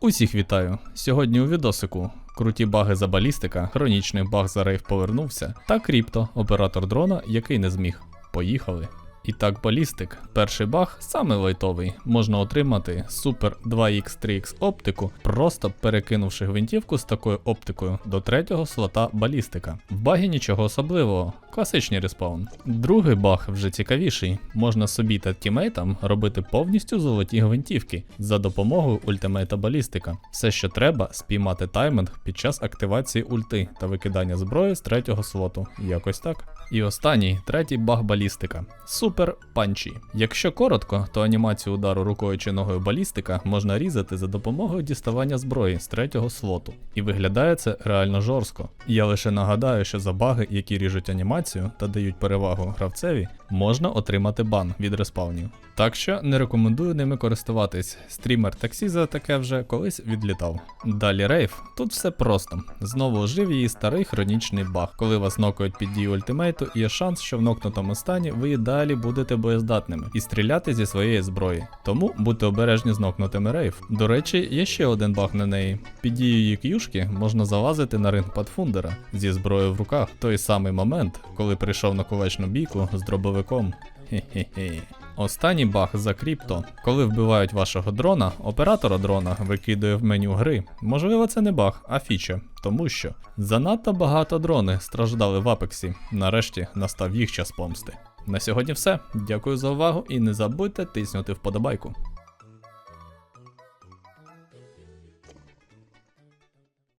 Усіх вітаю! Сьогодні у відосику круті баги за балістика, хронічний баг за рейв повернувся, та кріпто, оператор дрона, який не зміг. Поїхали. І так, балістик. Перший баг саме лайтовий. Можна отримати супер 2x3x оптику, просто перекинувши гвинтівку з такою оптикою до третього слота балістика. В багі нічого особливого, класичний респаун. Другий баг вже цікавіший. Можна собі та тімейтам робити повністю золоті гвинтівки за допомогою ультимейта балістика. Все, що треба, спіймати тайминг під час активації ульти та викидання зброї з третього слоту. Якось так. І останній, третій баг балістика. Супер панчі. Якщо коротко, то анімацію удару рукою чи ногою балістика можна різати за допомогою діставання зброї з третього слоту. І виглядає це реально жорстко. Я лише нагадаю, що за баги, які ріжуть анімацію та дають перевагу гравцеві, можна отримати бан від респаунів. Так що не рекомендую ними користуватись. Стрімер таксі за таке вже колись відлітав. Далі рейв. Тут все просто. Знову ожив її старий хронічний баг. Коли вас нокають під дію ультимейту, є шанс, що в нокнутому стані ви і далі будете боєздатними і стріляти зі своєї зброї. Тому будьте обережні з нокнутими рейв. До речі, є ще один баг на неї. Під дією к'юшки можна залазити на ринг Патфундера зі зброєю в руках. Той самий момент, коли прийшов на кулачну бійку з дробовиком. Хе-хе-хе. Останній баг за кріпто. Коли вбивають вашого дрона, оператора дрона викидує в меню гри. Можливо, це не баг, а фіча, тому що занадто багато дрони страждали в Апексі. Нарешті настав їх час помсти. На сьогодні все. Дякую за увагу і не забудьте тиснути вподобайку.